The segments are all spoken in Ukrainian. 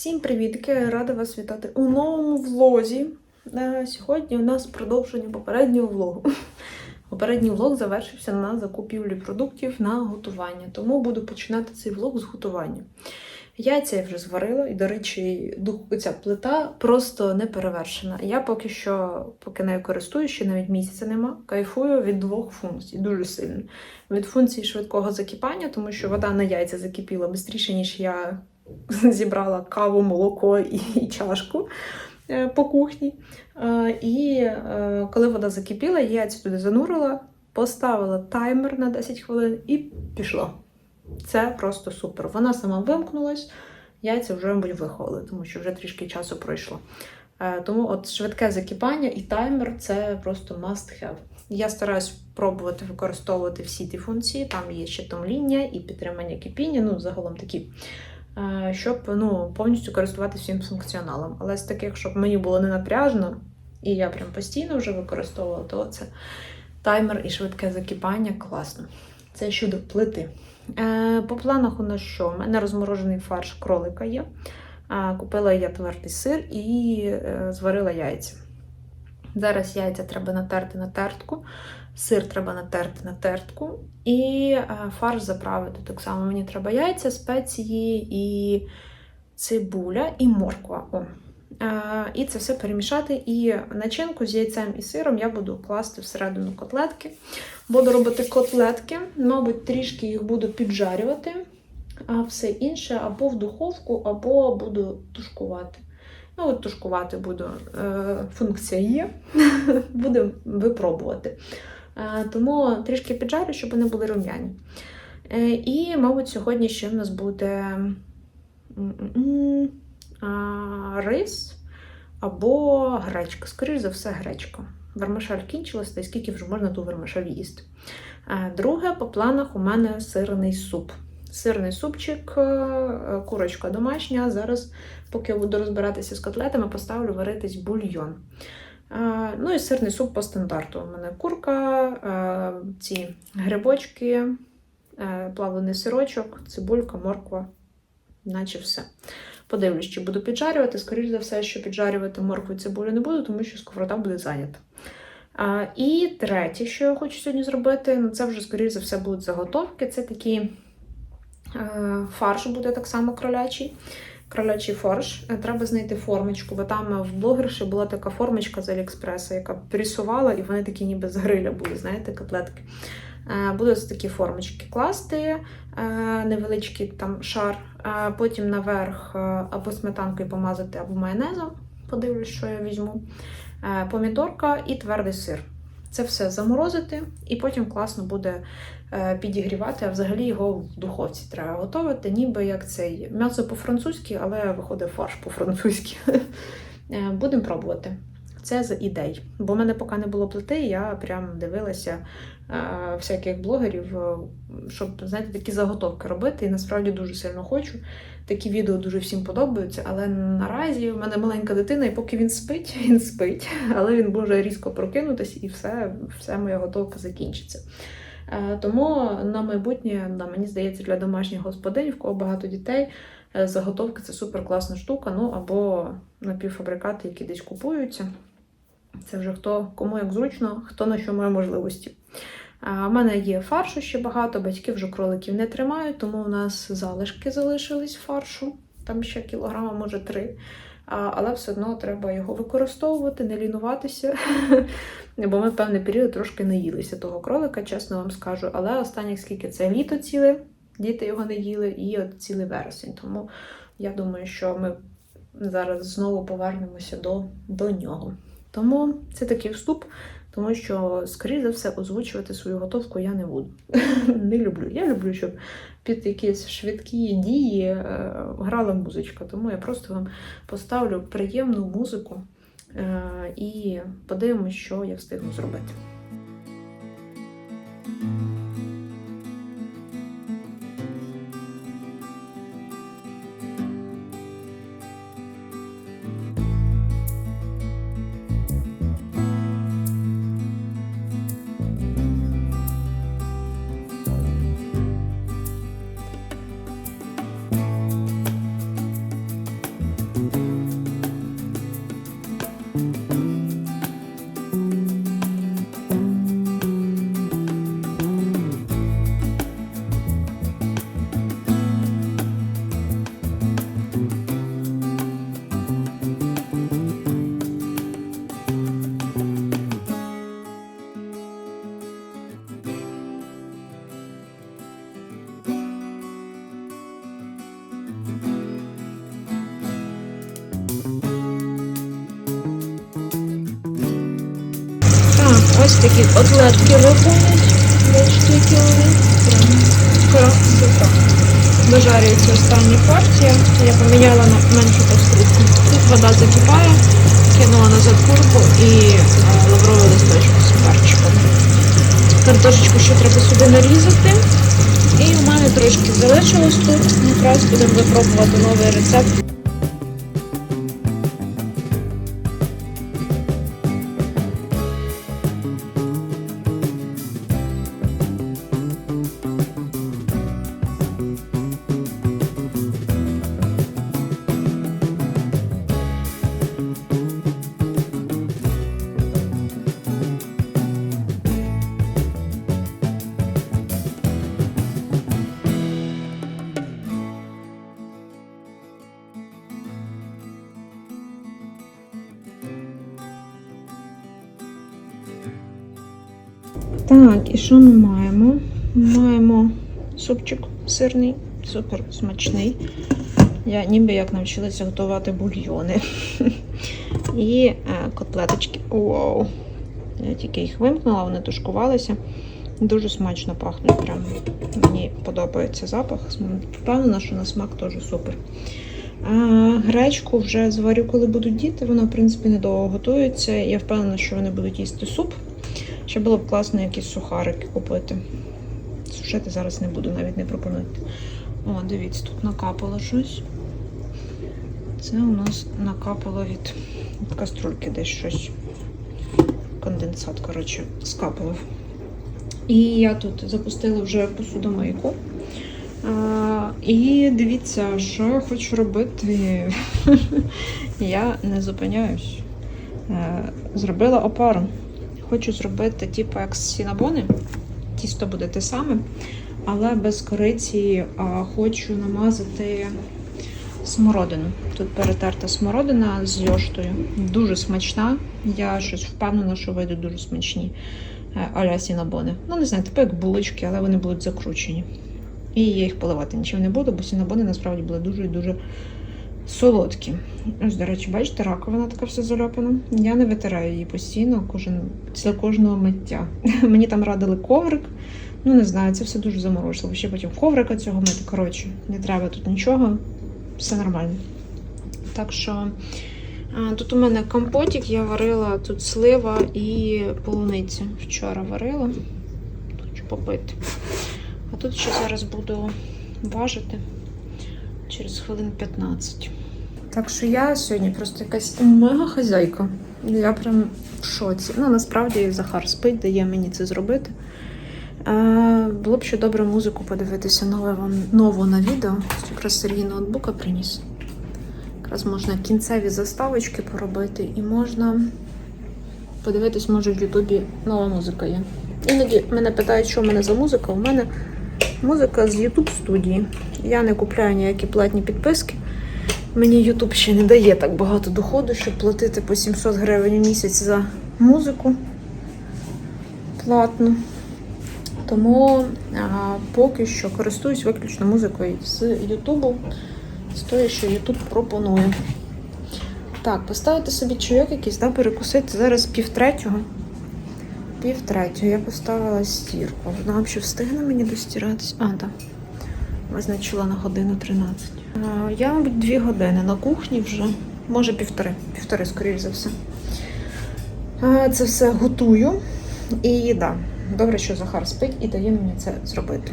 Всім привітки! Рада вас вітати у новому влозі. Е, Сьогодні у нас продовження попереднього влогу. Попередній влог завершився на закупівлі продуктів на готування, тому буду починати цей влог з готування. Яйця я вже зварила, і, до речі, ця плита просто не перевершена. Я поки що, поки нею користуюсь, ще навіть місяця нема, кайфую від двох функцій, дуже сильно. Від функції швидкого закипання, тому що вода на яйця закипіла швидше, ніж я зібрала каву, молоко і, і чашку е, по кухні. Е, І е, коли вода закипіла, я яйця туди занурила, поставила таймер на 10 хвилин і пішло. Це просто супер. Вона сама вимкнулась, яйця вже, мабуть, виховали, тому що вже трішки часу пройшло. Тому от швидке закипання і таймер це просто must have. Я стараюсь пробувати використовувати всі ті функції. Там є ще томління і підтримання кипіння, ну загалом такі щоб ну, повністю користуватися всім функціоналом. Але з таких, щоб мені було не напряжно, і я прям постійно вже використовувала, то це таймер і швидке закипання класно. Це щодо плити. Е, По планах у нас що? У мене розморожений фарш кролика є. Е, Купила я твердий сир і е, зварила яйця. Зараз яйця треба натерти на тертку, сир треба натерти на тертку, і е, фарш заправити. Так само мені треба яйця, спеції і цибуля і морква. О. Е, І це все перемішати. І начинку з яйцем і сиром я буду класти всередину котлетки. Буду робити котлетки, мабуть, трішки їх буду піджарювати, а все інше або в духовку, або буду тушкувати. Ну, от тушкувати буду. Е, Функція є, будемо випробувати. Е, Тому трішки піджарю, щоб вони були рум'яні. Е, І, мабуть, сьогодні ще в нас буде рис або гречка. Скоріше за все, гречка. Вермишель кінчилась, та скільки вже можна ту вермишель їсти. Е, Друге, по планах у мене сирний суп. Сирний супчик, курочка домашня. Зараз, поки я буду розбиратися з котлетами, поставлю варитись бульйон. Ну і сирний суп по стандарту. У мене курка, ці грибочки, плавлений сирочок, цибулька, морква, наче все. Подивлюсь, чи буду піджарювати. Скоріше за все, що піджарювати моркву і цибулю не буду, тому що сковорода буде зайнята. І третє, що я хочу сьогодні зробити, ну це вже, скоріше за все, будуть заготовки. Це такий фарш буде так само кролячий. Кролячий фарш. Е, Треба знайти формочку, бо там в блогерші була така формочка з Аліекспреса, яка пресувала, і вони такі ніби з гриля були, знаєте, котлетки. Е, Буду такі формочки класти, е, невеличкий там шар, потім наверх е, або сметанкою помазати, або майонезом. Подивлюсь, що я візьму. Е, Помідорка і твердий сир. Це все заморозити, і потім класно буде е, підігрівати, а взагалі його в духовці треба готувати, ніби як цей м'ясо по-французьки, але виходить фарш по-французьки. Е, Будемо пробувати. Це з ідей. Бо в мене поки не було плити, я прям дивилася е, всяких блогерів, е, щоб знаєте, такі заготовки робити. І насправді дуже сильно хочу. Такі відео дуже всім подобаються, але наразі в мене маленька дитина, і поки він спить, він спить, але він може різко прокинутися і все, все моя готовка закінчиться. Е, Тому на майбутнє, да, мені здається, для домашніх господинь, в кого багато дітей, е, заготовки це супер класна штука. Ну або напівфабрикати, які десь купуються. Це вже хто кому як зручно, хто на що має можливості. А, У мене є фаршу ще багато, батьки вже кроликів не тримають, тому у нас залишки залишились фаршу, там ще кілограма, може три. Але все одно треба його використовувати, не лінуватися. Бо ми певний період трошки наїлися того кролика, чесно вам скажу. Але останніх скільки це літо ціле, діти його не їли, і от цілий вересень. Тому я думаю, що ми зараз знову повернемося до, до нього. Тому це такий вступ, тому що, скоріше за все, озвучувати свою готовку я не буду. не люблю. Я люблю, щоб під якісь швидкі дії е, грала музичка. Тому я просто вам поставлю приємну музику е, і подивимось, що я встигну зробити. Такі котлетки виходять. Бачите, які вони. Прям красота. Дожарюється остання партія. Я поміняла на меншу пострілку. Тут вода закипає, кинула назад курку і е, лавровий листочок з перчиком. Картошечку ще треба сюди нарізати. І у мене трошки залишилось тут. Якраз будемо випробувати новий рецепт. Сирний, супер смачний. Я ніби як навчилася готувати бульйони. І е, котлеточки. Вау! Я тільки їх вимкнула, вони тушкувалися. Дуже смачно пахнуть. Прям. Мені подобається запах. Впевнена, що на смак теж супер. А, гречку вже зварю, коли будуть діти. Вона, в принципі, недовго готується. Я впевнена, що вони будуть їсти суп. Ще було б класно якісь сухарики купити. Сушити зараз не буду, навіть не пропонуйте. О, дивіться, тут накапало щось. Це у нас накапало від каструльки десь щось. Конденсат, коротше, скапало. І я тут запустила вже посудомийку. А, і дивіться, що я хочу робити. я не зупиняюсь. Е, Зробила опару. Хочу зробити, типу, як сінабони. Тісто буде те саме, але без кориці а, хочу намазати смородину. Тут перетерта смородина з йоштою. Дуже смачна. Я щось впевнена, що вийдуть дуже смачні е, аля сінабони. Ну, не знаю, типу як булочки, але вони будуть закручені. І я їх поливати нічим не буду, бо сінабони насправді були дуже і дуже солодкі. Ось, до речі, бачите, раковина така все заляпана. Я не витираю її постійно, кожен, після кожного миття. Мені там радили коврик. Ну, не знаю, це все дуже заморочливо. Ще потім коврика цього мити. Коротше, не треба тут нічого, все нормально. Так що тут у мене компотик, я варила тут слива і полуниця. Вчора варила. Хочу попити. А тут ще зараз буду важити через хвилин 15. Так що я сьогодні просто якась мега хазяйка. Я прям в шоці. Ну, насправді Захар спить, дає мені це зробити. Е, було б ще добре музику подивитися нове вам нову на відео. Якраз Сергій ноутбука приніс. Якраз можна кінцеві заставочки поробити і можна подивитись, може в Ютубі нова музика є. Іноді мене питають, що в мене за музика. У мене музика з YouTube студії. Я не купляю ніякі платні підписки. Мені YouTube ще не дає так багато доходу, щоб платити по 700 гривень у місяць за музику платну. Тому а, поки що користуюсь виключно музикою з Ютубу, з того, що Ютуб пропонує. Так, поставити собі чайок якийсь, да, перекусити. Зараз півтретього. Півтретього я поставила стірку. Вона взагалі встигне мені достиратися. А, так. Визначила на годину 13. Я, мабуть, дві години на кухні вже. Може півтори. Півтори, скоріш за все. Це все готую. І да, добре, що Захар спить і дає мені це зробити.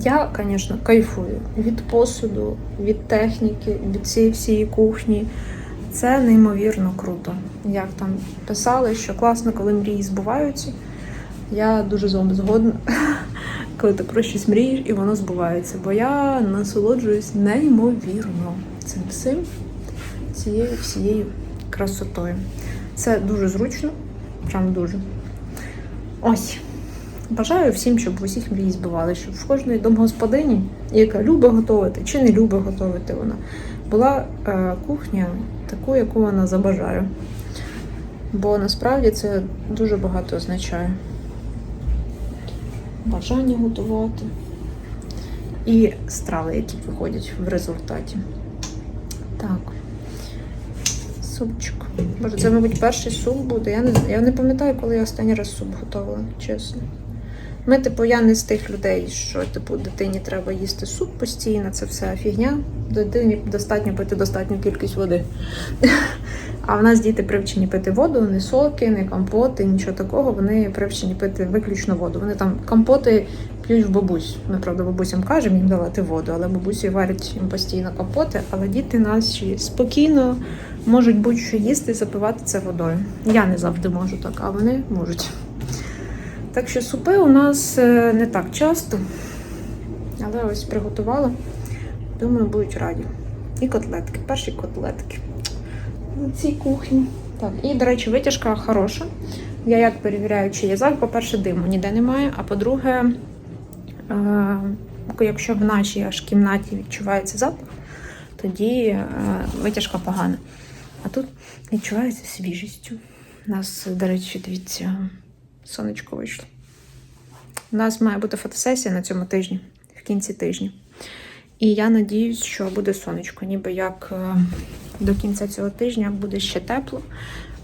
Я, звісно, кайфую від посуду, від техніки, від цієї всієї кухні. Це неймовірно круто. Як там писали, що класно, коли мрії збуваються. Я дуже з вами згодна, коли ти про щось мрієш і воно збувається. Бо я насолоджуюсь неймовірно цим всім, цією всією красотою. Це дуже зручно, прям дуже. Ось. Бажаю всім, щоб усіх мрії збивали, щоб в кожної домгосподині, яка любить готувати чи не любить готувати вона, була е, кухня таку, яку вона забажає. Бо насправді це дуже багато означає. Бажання готувати і страви, які виходять в результаті. Так. Супчик. Боже, це, мабуть, перший суп буде. Я не, я не пам'ятаю, коли я останній раз суп готувала, чесно. Ми, типу, я не з тих людей, що типу дитині треба їсти суп постійно, це все фігня. Дитині достатньо пити достатню кількість води. А в нас діти привчені пити воду, не соки, не компоти, нічого такого. Вони привчені пити виключно воду. Вони там компоти п'ють в бабусь. Ми правда бабусям кажемо їм давати воду, але бабусі варять їм постійно компоти. Але діти наші спокійно можуть будь-що їсти запивати це водою. Я не завжди можу так, а вони можуть. Так що супи у нас е, не так часто, але ось приготувала. Думаю, будуть раді. І котлетки, перші котлетки на цій кухні. Так, і, до речі, витяжка хороша. Я як перевіряю, чи є запах, по-перше, диму ніде немає. А по-друге, е, якщо в нашій аж кімнаті відчувається запах, тоді е, витяжка погана. А тут відчувається свіжістю. У нас, до речі, дивіться, сонечко вийшло. У нас має бути фотосесія на цьому тижні, в кінці тижня. І я надіюсь, що буде сонечко, ніби як е, до кінця цього тижня буде ще тепло,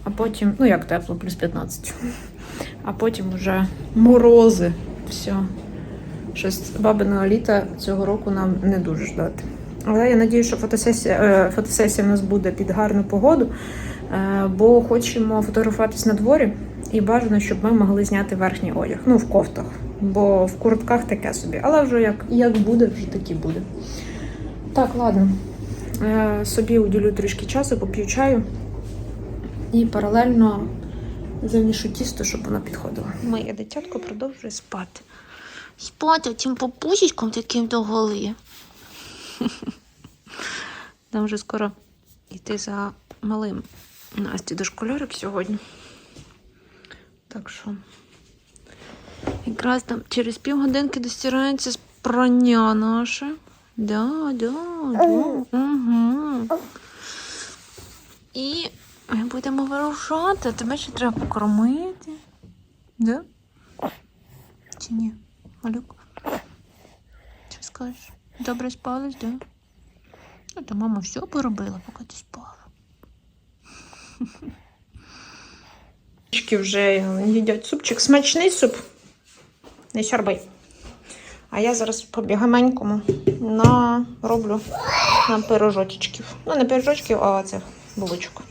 а потім, ну як тепло, плюс 15. А потім вже морози. Все. Щось бабиного літа цього року нам не дуже ждати. Але я надію, що фотосесія, е, фотосесія в нас буде під гарну погоду, е, бо хочемо фотографуватись на дворі і бажано, щоб ми могли зняти верхній одяг. Ну, в кофтах, бо в куртках таке собі. Але вже як, як буде, вже так і буде. Так, ладно. Е, собі уділю трішки часу, поп'ю чаю і паралельно замішу тісто, щоб воно підходило. Моє дитятко продовжує спати. Спати цим попусічком таким до голи. Нам вже скоро йти за малим Насті до школярик сьогодні. Так що. Якраз там через півгодинки достирається прання наше. Да, да, да. Угу. І ми будемо вирушати. Тебе ще треба покормити. Да? Чи ні? Малюк? Що скажеш? Добре спалась, да? Ну, то мама все поробила, поки ти спала. Дітки вже їдять супчик. Смачний суп. Не щарбай. А я зараз по бігаменькому на роблю на пирожочків. Ну, не пирожочків, а цих булочок.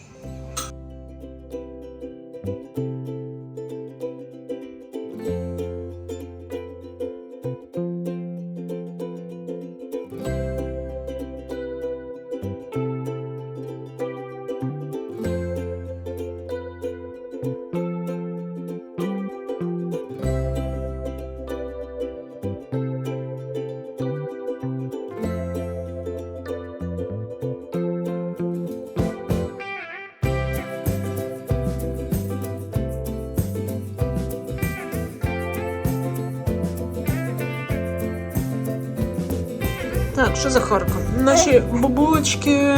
Так, що за Харків? Наші бабулечки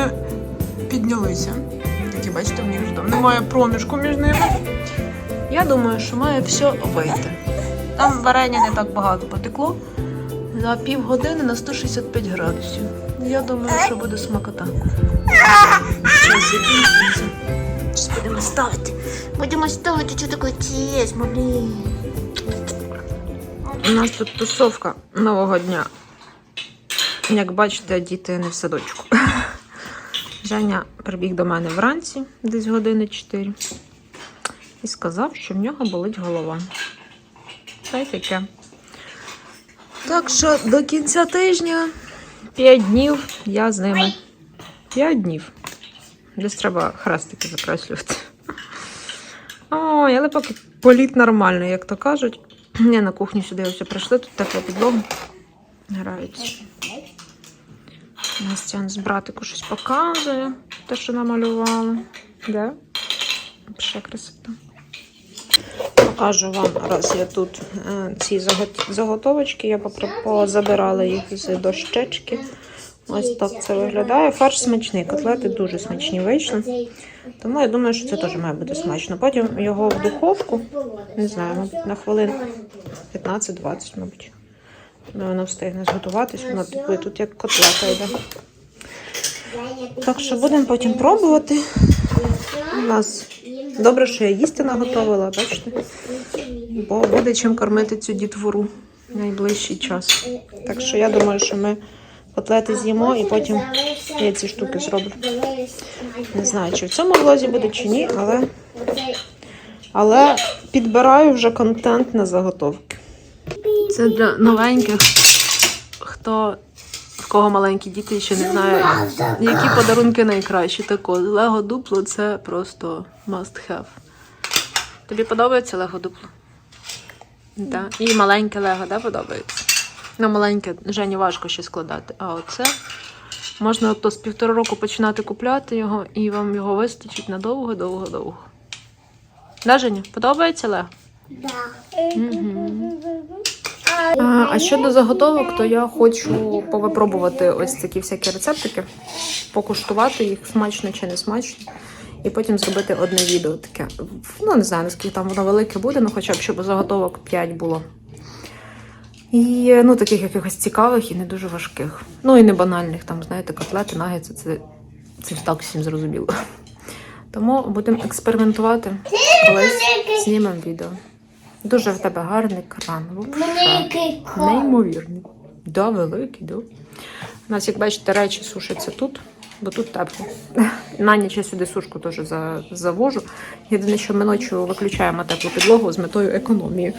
піднялися. Такі, бачите, в них вже там немає проміжку між ними. Я думаю, що має все вийти. Там варення не так багато потекло. За півгодини на 165 градусів. Я думаю, що буде смакота. Час закінчується. Зараз будемо ставити. Будемо ставити, що таке честь, блін. У нас тут тусовка нового дня. Як бачите, діти не в садочку. Женя прибіг до мене вранці, десь години 4, і сказав, що в нього болить голова. Та й таке. Так що до кінця тижня 5 днів я з ними. 5 днів. Десь треба хрестики закреслювати. Ой, але поки політ нормальний, як то кажуть. Я на кухню сюди ось прийшли, тут тепла підлога. Граються. Настя з братику щось показує, те, що намалювала. Де? Ще красота. Покажу вам, раз я тут е, ці загот- заготовочки, я позабирала їх з дощечки. Ось так це виглядає. Фарш смачний, котлети дуже смачні вийшли. Тому я думаю, що це теж має бути смачно. Потім його в духовку, не знаю, на хвилин 15-20, мабуть. Ну, воно встигне зготуватись, воно типу тут як котлета йде. Так що будемо потім пробувати. У нас добре, що я їсти наготовила, бачите? Бо буде чим кормити цю дітвору в найближчий час. Так що я думаю, що ми котлети з'їмо і потім я ці штуки зроблю. Не знаю, чи в цьому влозі буде, чи ні, але, але підбираю вже контент на заготовки. Це для новеньких, хто в кого маленькі діти ще не знають, які подарунки найкращі. Так от, Лего дупло це просто must have. Тобі подобається Лего дупло? Да. І маленьке Лего, да, подобається? Ну, маленьке Жені важко ще складати. А оце можна то з півтора року починати купляти його, і вам його вистачить на довго, довго, довго. Да, Женя? Подобається Лего? А, щодо заготовок, то я хочу повипробувати ось такі всякі рецептики, покуштувати їх смачно чи не смачно, і потім зробити одне відео таке. Ну, не знаю, наскільки там воно велике буде, ну хоча б щоб заготовок 5 було. І ну, таких якихось цікавих і не дуже важких. Ну і не банальних, там, знаєте, котлети, нагетси, це, це так всім зрозуміло. Тому будемо експериментувати. Колись знімемо відео. Дуже в тебе гарний кран. Великий. Неймовірний. Да, великий, да. У нас, як бачите, речі сушаться тут, бо тут тепло. На ніч я сюди сушку теж завожу. Єдине, що ми ночі виключаємо теплу підлогу з метою економії.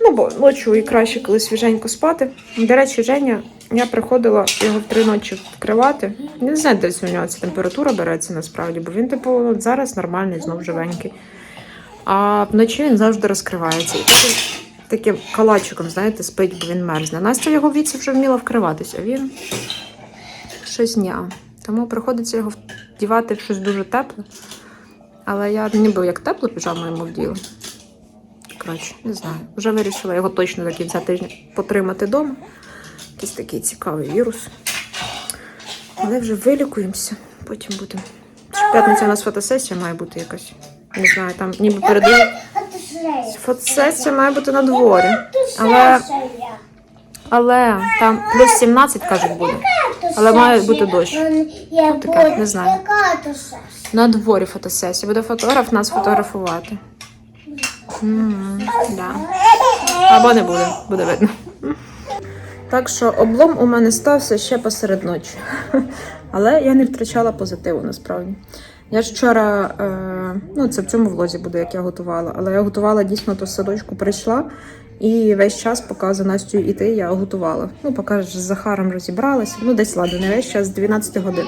Ну, бо ночі і краще, коли свіженько спати. До речі, Женя, я приходила його в три ночі вкривати. Не знаю, десь у нього ця температура береться насправді, бо він, типу, зараз нормальний, знов живенький. А вночі він завжди розкривається. І таким, таким калачиком, знаєте, спить, бо він мерзне. Настя його віці вже вміла вкриватися, а він щось ня. Тому приходиться його вдівати в щось дуже тепле. Але я ніби як теплу піжаму йому вділа. Коротше, не знаю. Вже вирішила його точно до кінця тижня потримати вдома. Якийсь такий цікавий вірус. Але вже вилікуємося, потім будемо. В п'ятниця у нас фотосесія має бути якась. Не знаю, там ніби передають. Фотосесія має бути на дворі. Але, але там плюс 17, кажуть, буде. Але має бути дощ. Таке, не знаю. На дворі фотосесія. Буде фотограф нас фотографувати. М, да. Або не буде, буде видно. Так що облом у мене стався ще посеред ночі. Але я не втрачала позитиву насправді. Я ж вчора, е, ну це в цьому влозі буде, як я готувала, але я готувала дійсно то садочку прийшла і весь час, поки за Настю іти, я готувала. Ну, поки з Захаром розібралася, ну десь ладно, не весь час з 12 годин.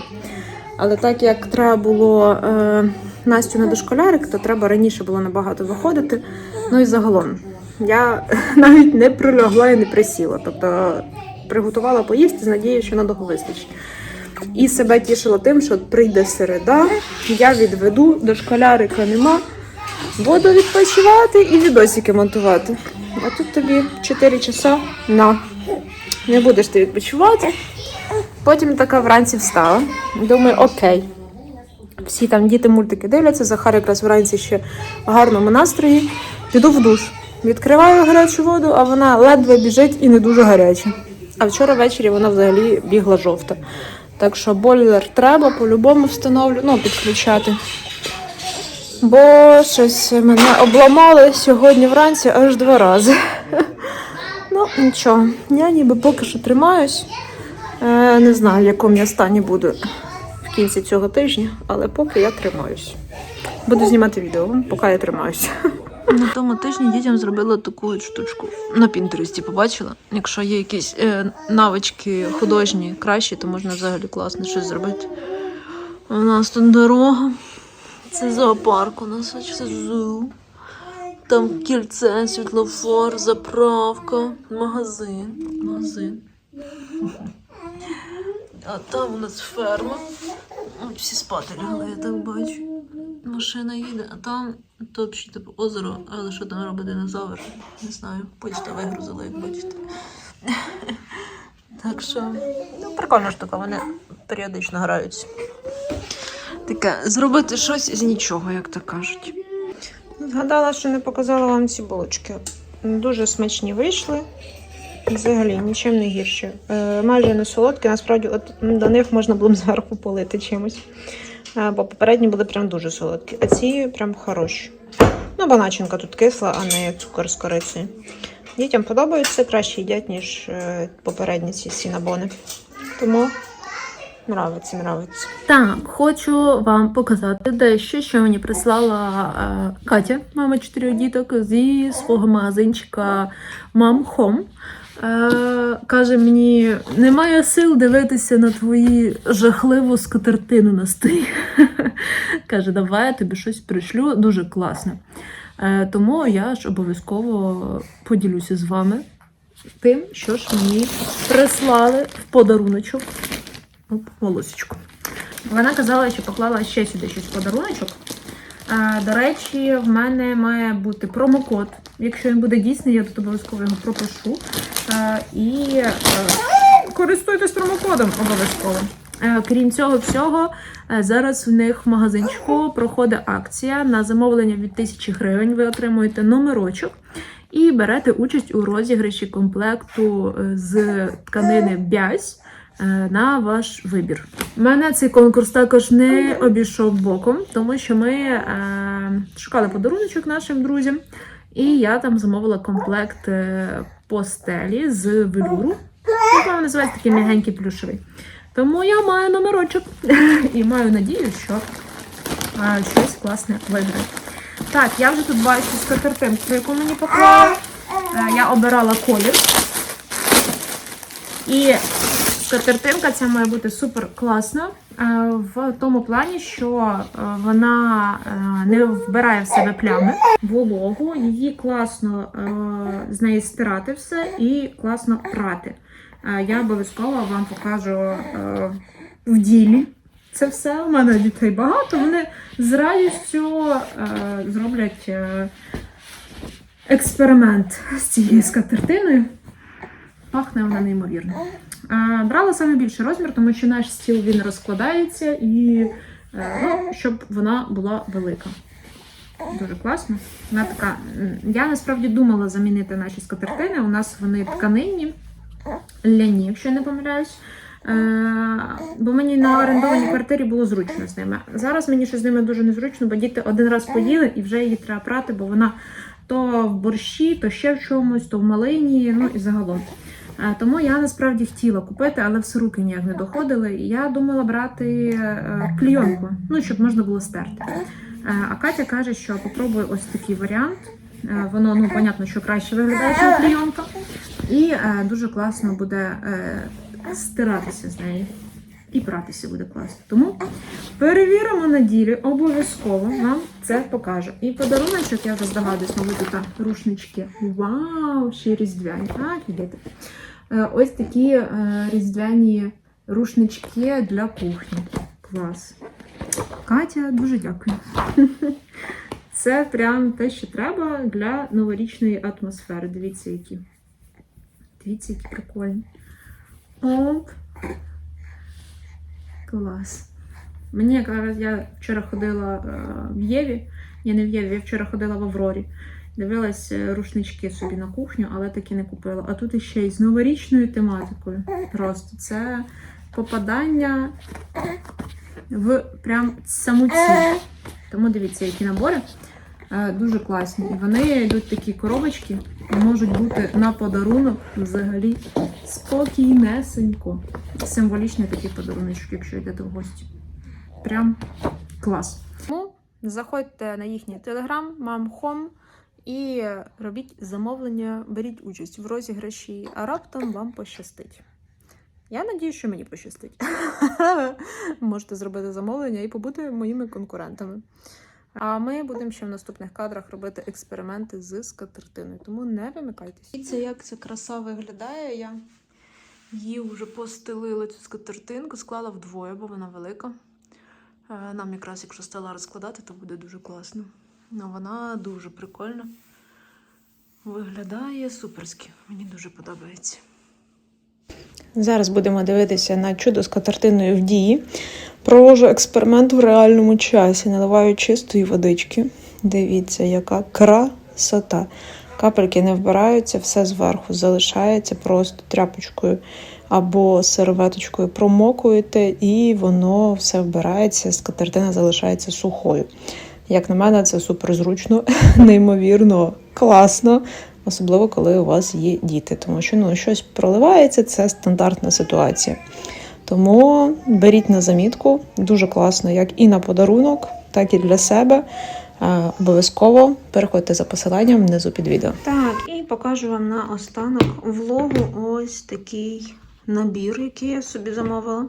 Але так як треба було е, Настю на дошколярик, то треба раніше було набагато виходити. Ну і загалом я навіть не прилягла і не присіла. Тобто приготувала поїсти з надією, що надовго вистачить. І себе тішила тим, що прийде середа, я відведу, дошколярика нема, буду відпочивати і відосики монтувати. А тут тобі 4 часа на. Не будеш ти відпочивати. Потім така вранці встала. Думаю, окей. Всі там діти мультики дивляться, Захар якраз вранці ще в гарному настрої. Піду в душ. Відкриваю гарячу воду, а вона ледве біжить і не дуже гаряча. А вчора ввечері вона взагалі бігла жовта. Так що бойлер треба по-любому встановлю, ну, підключати. Бо щось мене обламали сьогодні вранці аж два рази. Ну, нічого, я ніби поки що тримаюсь. Е, не знаю, в якому я стані буду в кінці цього тижня, але поки я тримаюсь. Буду знімати відео, поки я тримаюся. На тому тижні дітям зробила таку штучку. На Пінтересті побачила. Якщо є якісь е, навички художні кращі, то можна взагалі класно щось зробити. У нас тут дорога. Це зоопарк у нас, це зу. Там кільце, світлофор, заправка, магазин. Магазин. А там у нас ферма. Всі спати лягли, я так бачу. Машина їде, а там то типу озеро, але що там робить динозавр? Не знаю. Почта вигрузила, як бачите. Так що, ну, прикольна штука, вони періодично граються. Таке, зробити щось з нічого, як то кажуть. Згадала, що не показала вам ці булочки. Дуже смачні вийшли. Взагалі нічим не гірші. Е, майже не солодкі, насправді, от до них можна було б зверху полити чимось. Бо попередні були прям дуже солодкі, а ці прям хороші. Ну, бо начинка тут кисла, а не цукор з корицею. Дітям подобаються, краще їдять, ніж е, попередні ці сінабони. Тому нравиться, нравиться. Так, хочу вам показати дещо, що мені прислала е, Катя, мама чотирьох діток, зі свого магазинчика Mom Home. Е, каже мені, немає сил дивитися на твої жахливу скатертину на столі. каже, давай я тобі щось пришлю, дуже класно. Е, тому я ж обов'язково поділюся з вами тим, що ж мені прислали в подаруночок. Оп, волосечко. Вона казала, що поклала ще сюди щось подаруночок. До речі, в мене має бути промокод. Якщо він буде дійсний, я тут обов'язково його пропишу. І е, користуйтесь промокодом обов'язково. Е, Крім цього всього, е, зараз в них в магазинчику проходить акція на замовлення від 1000 гривень. Ви отримуєте номерочок і берете участь у розіграші комплекту з тканини бязь на ваш вибір. Мене цей конкурс також не обійшов боком, тому що ми е, шукали подаруночок нашим друзям, і я там замовила комплект е, постелі з велюру. Напевно, називається такий м'ягенький плюшевий. Тому я маю номерочок і маю надію, що е, щось класне виграю. Так, я вже тут бачу скатертинку, яку мені поклали. Е, Я обирала колір. І скатертинка ця має бути супер класна е, в тому плані, що е, вона е, не вбирає в себе плями, вологу, її класно з неї стирати все і класно прати. Я обов'язково вам покажу в ділі. Це все. У мене дітей багато. Вони з радістю зроблять експеримент з цією скатертиною. Пахне вона неймовірно. Е, брала саме більший розмір, тому що наш стіл він розкладається і е, ну, щоб вона була велика. Дуже класно. Вона така. Я насправді думала замінити наші скатертини. У нас вони тканинні, ляні, якщо я не помиляюсь. Е, бо мені на орендованій квартирі було зручно з ними. Зараз мені щось з ними дуже незручно, бо діти один раз поїли і вже її треба прати, бо вона то в борщі, то ще в чомусь, то в малині, ну і загалом. Е, Тому я насправді хотіла купити, але все руки ніяк не доходили. І я думала брати е, клійонку, ну щоб можна було стерти. Е, А Катя каже, що попробуй ось такий варіант. Воно, ну, понятно, що краще виглядає, ніж клійонка. І дуже класно буде стиратися з нею. І пратися буде класно. Тому перевіримо на ділі, обов'язково вам це покажу. І подаруночок, я вже здогадуюсь, мабуть, тут рушнички. Вау! Ще різдвяні. А, підете. Е, Ось такі е, різдвяні рушнички для кухні. Клас. Катя, дуже дякую. Це прям те, що треба для новорічної атмосфери. Дивіться, які. Дивіться, які прикольні. Оп. Клас. Мені якраз я вчора ходила е, в Єві. Я не в Єві, я вчора ходила в Аврорі. Дивилась е, рушнички собі на кухню, але таки не купила. А тут іще й з новорічною тематикою. Просто це попадання в прям саму ціль. Тому дивіться, які набори. Е, Дуже класні. І вони йдуть такі коробочки, можуть бути на подарунок взагалі спокійнесенько. Символічний такий подаруночок, якщо йдете в гості. Прям клас. Тому заходьте на їхній телеграм, мамхом, і робіть замовлення, беріть участь в розіграші, а раптом вам пощастить. Я надію, що мені пощастить. Можете зробити замовлення і побути моїми конкурентами. А ми будемо ще в наступних кадрах робити експерименти з скатертиною, тому не вимикайтесь. Дивіться, як ця краса виглядає. Я її вже постелила цю скатертинку, склала вдвоє, бо вона велика. Е, Нам якраз, якщо стала розкладати, то буде дуже класно. Ну, вона дуже прикольна. Виглядає суперськи. Мені дуже подобається. Зараз будемо дивитися на чудо з катартиною в дії. Провожу експеримент в реальному часі. Наливаю чистої водички. Дивіться, яка красота. Капельки не вбираються, все зверху залишається, просто тряпочкою або серветочкою промокуєте, і воно все вбирається, скатертина залишається сухою. Як на мене, це супер зручно, неймовірно класно, особливо коли у вас є діти, тому що ну, щось проливається, це стандартна ситуація. Тому беріть на замітку, дуже класно, як і на подарунок, так і для себе. Е, Обов'язково переходьте за посиланням внизу під відео. Так, і покажу вам на останок влогу ось такий набір, який я собі замовила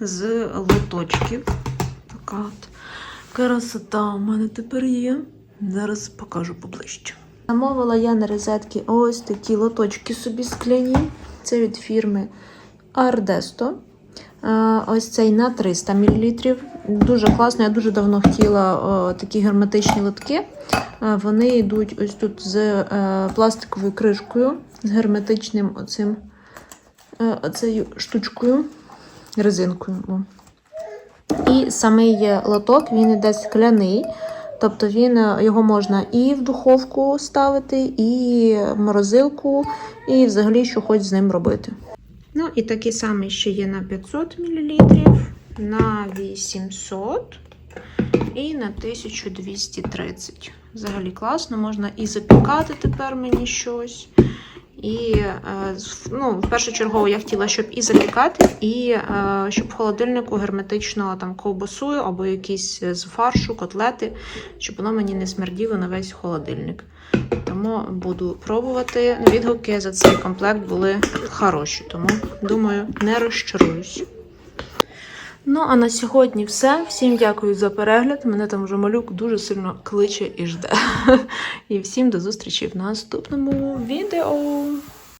з лоточків. Така от красота у мене тепер є. Зараз покажу поближче. Замовила я на розетки ось такі лоточки собі скляні. Це від фірми Ардесто. Е, Ось цей на 300 мл. Дуже класно. Я дуже давно хотіла о, такі герметичні лотки. Е, Вони йдуть ось тут з е, пластиковою кришкою, з герметичним оцим, е, оцею штучкою, резинкою. І самий лоток він іде скляний. Тобто він е, його можна і в духовку ставити, і в морозилку, і взагалі що хоч з ним робити. Ну, і такий самий ще є на 500 мл, на 800 і на 1230. Взагалі класно, можна і запікати тепер мені щось. І е, ну, в першу чергу я хотіла, щоб і запікати, і е, щоб в холодильнику герметично там ковбасу або якісь з фаршу, котлети, щоб воно мені не смерділо на весь холодильник. Тому буду пробувати. Відгуки за цей комплект були хороші, тому думаю, не розчаруюсь. Ну, а на сьогодні все. Всім дякую за перегляд. Мене там вже малюк дуже сильно кличе і жде. І всім до зустрічі в наступному відео.